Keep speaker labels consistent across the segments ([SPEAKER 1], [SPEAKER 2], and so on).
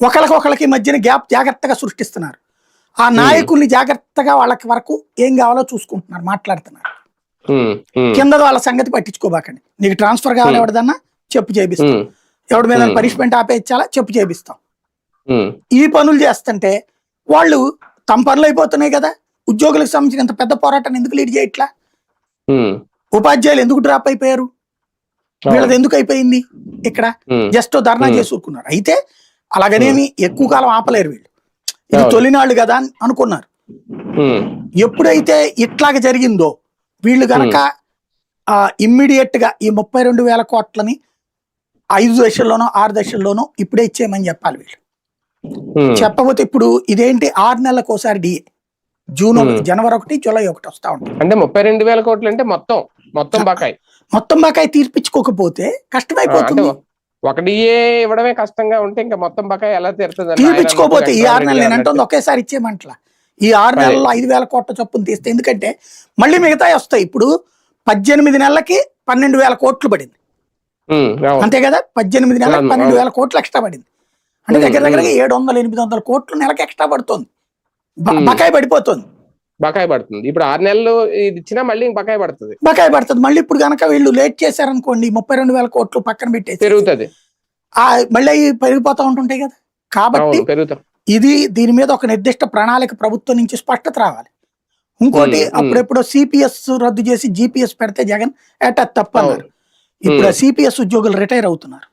[SPEAKER 1] ఒకరికొకరికి మధ్యన గ్యాప్ జాగ్రత్తగా సృష్టిస్తున్నారు. ఆ నాయకుల్ని జాగ్రత్తగా వాళ్ళకి వరకు ఏం కావాలో చూసుకుంటున్నారు మాట్లాడుతున్నారు. కింద వాళ్ళ సంగతి పట్టించుకోబాకండి. నీకు ట్రాన్స్ఫర్ కావాలి. ఎవరిదన్నా చెప్పు చేపిస్తాం. ఎవడి మీద. పనిష్మెంట్ ఆపేయించాలా చెప్పు చేపిస్తాం. ఈ పనులు చేస్తుంటే వాళ్ళు తమ పనులు అయిపోతున్నాయి కదా ఉద్యోగులకు సంబంధించిన ఇంత పెద్ద పోరాటాన్ని ఎందుకు లీడ్ చేయట్లా? ఉపాధ్యాయులు ఎందుకు డ్రాప్ అయిపోయారు? వీళ్ళది ఎందుకు అయిపోయింది? ఇక్కడ జస్ట్ ధర్నా. చేసి ఊరుకున్నారు అయితే అలాగనేమి ఎక్కువ కాలం ఆపలేరు వీళ్ళు. ఇది. తొలినాళ్ళు కదా అని అనుకున్నారు. ఎప్పుడైతే ఇట్లాగ జరిగిందో వీళ్ళు గనక ఇమ్మీడియట్గా ఈ ముప్పై రెండు వేల కోట్లని ఐదు దశల్లోనో ఆరు దశల్లోనో ఇప్పుడే ఇచ్చేయమని చెప్పాలి వీళ్ళు.
[SPEAKER 2] ఉమ్,
[SPEAKER 1] చెప్పకపోతే ఇప్పుడు ఇదేంటి? ఆరు నెలలకు ఒకసారి డిఏ. జూన్ ఒకటి. జనవరి ఒకటి జూలై ఒకటి వస్తా ఉంటుంది
[SPEAKER 2] అంటే ముప్పై రెండు వేల కోట్లు అంటే మొత్తం మొత్తం బకాయి
[SPEAKER 1] మొత్తం బకాయి తీర్పించుకోకపోతే కష్టమైపోతుంది
[SPEAKER 2] ఒక డిఏ ఇవ్వడమే కష్టంగా ఉంటే ఇంకా మొత్తం బకాయి ఎలా తీరుతుంది
[SPEAKER 1] తీర్పించుకోకపోతే ఈ ఆరు నెలలు నేను. అంటుంది ఒకేసారి ఇచ్చేయమంటలా ఈ ఆరు. నెలల్లో ఐదు వేల కోట్ల చొప్పున తీస్తే ఎందుకంటే మళ్ళీ మిగతా వస్తాయి ఇప్పుడు పద్దెనిమిది నెలలకి పన్నెండు వేల కోట్లు పడింది. అంతే కదా పద్దెనిమిది నెలలకు పన్నెండు. వేల కోట్లు ఎక్స్ట్రా పడింది అంటే దగ్గర దగ్గర
[SPEAKER 2] ఉమ్.
[SPEAKER 1] ఏడు వందల ఎనిమిది వందల కోట్లు నెలకి ఎక్స్ట్రా పడుతుంది. బకాయి పడిపోతుంది
[SPEAKER 2] బకాయి పడుతుంది. ఇప్పుడు ఆరు నెలలు ఇది ఇచ్చినా మళ్ళీ బకాయి పడుతుంది.
[SPEAKER 1] బకాయి పడుతుంది. మళ్ళీ ఇప్పుడు కనుక వీళ్ళు లేట్ చేశారనుకోండి ముప్పై రెండు వేల కోట్లు పక్కన పెట్టేసి
[SPEAKER 2] పెరుగుతుంది.
[SPEAKER 1] ఆ మళ్ళీ పెరిగిపోతా ఉంటుంటాయి కదా. కాబట్టి ఇది దీని మీద ఒక నిర్దిష్ట ప్రణాళిక ప్రభుత్వం నుంచి స్పష్టత రావాలి. ఇంకోటి. అప్పుడెప్పుడో సిపిఎస్ రద్దు చేసి జిపిఎస్ పెడితే జగన్ ఏటా తప్ప అన్నారు ఇప్పుడు. సిపిఎస్ ఉద్యోగులు రిటైర్ అవుతున్నారు.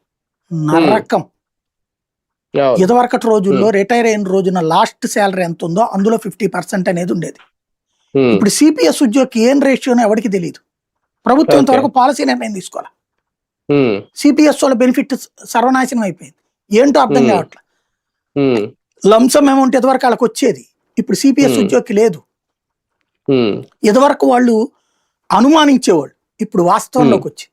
[SPEAKER 1] నరకం. ఇదివరకటి రోజుల్లో రిటైర్ అయిన రోజున లాస్ట్ శాలరీ ఎంత ఉందో అందులో ఫిఫ్టీ పర్సెంట్ అనేది ఉండేది. ఇప్పుడు సిపిఎస్ ఉద్యోగికి ఏం రేషియోనో ఎవరికి తెలియదు ప్రభుత్వం. ఇంతవరకు పాలసీ నిర్ణయం తీసుకోవాలి? సిపిఎస్ వాళ్ళ బెనిఫిట్ సర్వనాశనం అయిపోయింది. ఏంటో అర్థం
[SPEAKER 2] Hmm.
[SPEAKER 1] కావట్లేదు
[SPEAKER 2] ఉమ్,
[SPEAKER 1] లంసమ్ అమౌంట్ ఇదివరకు వాళ్ళకి వచ్చేది. ఇప్పుడు సిపిఎస్
[SPEAKER 2] Hmm.
[SPEAKER 1] ఉద్యోగికి లేదు. ఇదివరకు వాళ్ళు అనుమానించేవాళ్ళు. ఇప్పుడు వాస్తవంలోకి వచ్చి